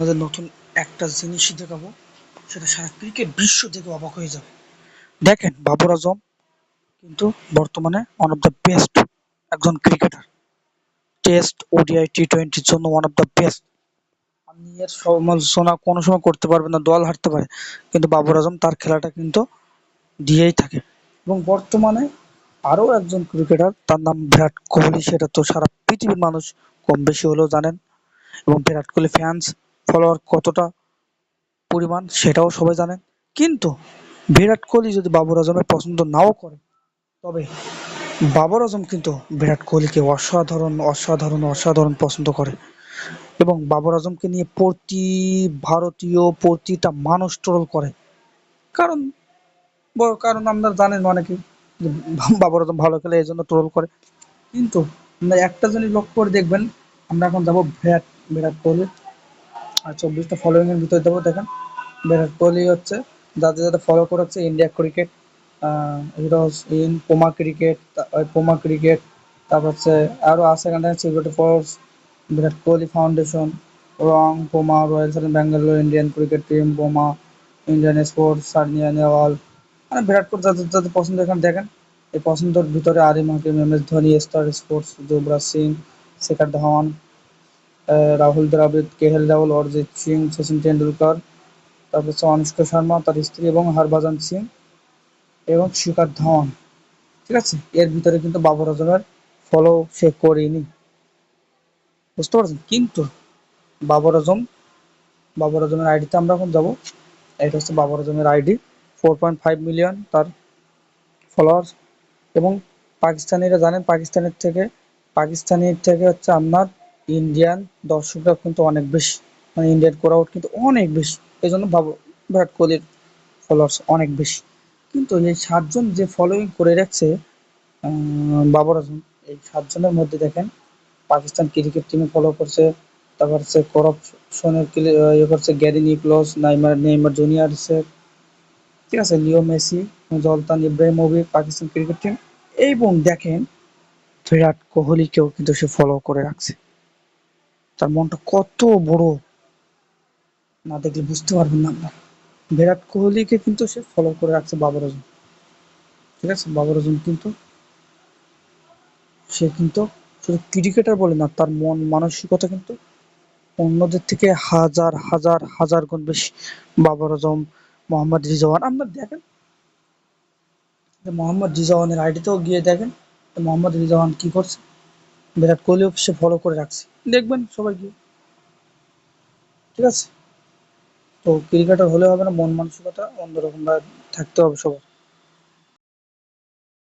আপনাদের নতুন একটা জিনিসই দেখাবো, সেটা সারা ক্রিকেট বিশ্ব দেখে অবাক হয়ে যাবে। দেখেন, বাবর আজম কিন্তু বর্তমানে ওয়ান অফ দ্য বেস্ট একজন ক্রিকেটার টেস্ট ওডিআই টি টোয়েন্টির জন্য ওয়ান অফ দ্য বেস্ট আপনি এর সমালোচনা কোনো সময় করতে পারবেন না, দল হারতে পারে। কিন্তু বাবর আজম তার খেলাটা কিন্তু দিয়েই থাকে। এবং বর্তমানে আরও একজন ক্রিকেটার তার নাম বিরাট কোহলি, সেটা তো সারা পৃথিবীর মানুষ কম বেশি হলেও জানেন। এবং বিরাট কোহলি ফ্যান্স ফলোয়ার কতটা পরিমাণ সেটাও সবাই জানেন। কিন্তু বিরাট কোহলি যদি বাবর আজমের পছন্দ নাও করে, তবে বাবর আজম কিন্তু বিরাট কোহলিকে অসাধারণ অসাধারণ অসাধারণ পছন্দ করে। এবং বাবর আজমকে নিয়ে প্রতি ভারতীয়, প্রতিটা মানুষ ট্রোল করে। কারণ কারণ আপনারা জানেন অনেকে বাবর আজম ভালো খেলে এই জন্য ট্রোল করে। কিন্তু একটা জিনিস লক্ষ্য করে দেখবেন, আমরা এখন যাব বিরাট বিরাট কোহলি আর চব্বিশটা ফলোয়িং এর ভিতরে দেবো, দেখেন। বিরাট কোহলি হচ্ছে, যাদের যাদের ফলো করেছে India cricket heroes in Puma cricket Puma cricket তারপর হচ্ছে আরও আছে এখানে security force Virat Kohli foundation রং Puma Royal Challenge Bangalore Indian cricket team বোমা ইন্ডিয়ান স্পোর্টস সানিয়া নেওয়াল মানে বিরাট কোহলি যাদের যাদের পছন্দ, এখানে দেখেন, এই পছন্দের ভিতরে আরিম হাকিম M S Dhoni Star Sports Yuvraj Singh Shikhar Dhawan Rahul Dravid, কেহেল Rahul, Arijit Singh Sachin Tendulkar তারপর হচ্ছে অনুষ্কা শর্মা, তার স্ত্রী এবং হরভজন সিং এবং শিখর ধাওয়ান। ঠিক আছে? এর ভিতরে কিন্তু বাবর আজমের ফলো সে করেনি। বুঝতে পারছেন? কিন্তু বাবর আজম বাবর আজমের আইডিতে আমরা এখন যাব। এটা হচ্ছে বাবর আজমের ID four point five million তার ফলোয়ার্স এবং পাকিস্তানিরা জানেন, পাকিস্তানের থেকে, পাকিস্তানির থেকে হচ্ছে আপনার ইন্ডিয়ান দর্শকরা কিন্তু অনেক বেশি মানে ইন্ডিয়ান ক্রাউড কিন্তু অনেক বেশি। এই জন্য ভাবো, বিরাট কোহলির ফলোয়ার্স অনেক বেশি। কিন্তু এই সাতজন যে ফলোয়িং করে রাখছে বাবর আজম, এই সাতজনের মধ্যে দেখেন পাকিস্তান ক্রিকেট টিমে ফলো করছে, তারপর হচ্ছে করাপশনের ইয়ে করছে, Gary Nichols, Neymar, Neymar junior ঠিক আছে, Leo Messi, Zlatan Ibrahimovic, Pakistan cricket team এবং দেখেন, বিরাট কোহলিকেও কিন্তু সে ফলো করে রাখছে। তার মনটা কত বড়। না দেখলে বুঝতে পারবেন না আপনারা। বিরাট কোহলিকে কিন্তু সে ফলো করে রাখছে বাবর আজম ঠিক আছে? বাবর আজম কিন্তু সে কিন্তু শুধু ক্রিকেটার বলে না, তার মন মানসিকতা কিন্তু অন্যদের থেকে হাজার হাজার হাজার গুণ বেশি। বাবর আজম মোহাম্মদ রিজওয়ান। আপনার দেখেন? মোহাম্মদ রিজওয়ানের আইডিতেও গিয়ে দেখেন। মোহাম্মদ রিজওয়ান কি করছে? বিরাট কোহলি অফিসে ফলো করে রাখছি। দেখবেন সবাই গিয়ে। ঠিক আছে? তো ক্রিকেটার হলে হবে না, মন মানসিকতা, অন্যরকম ভাবে থাকতে হবে সবার।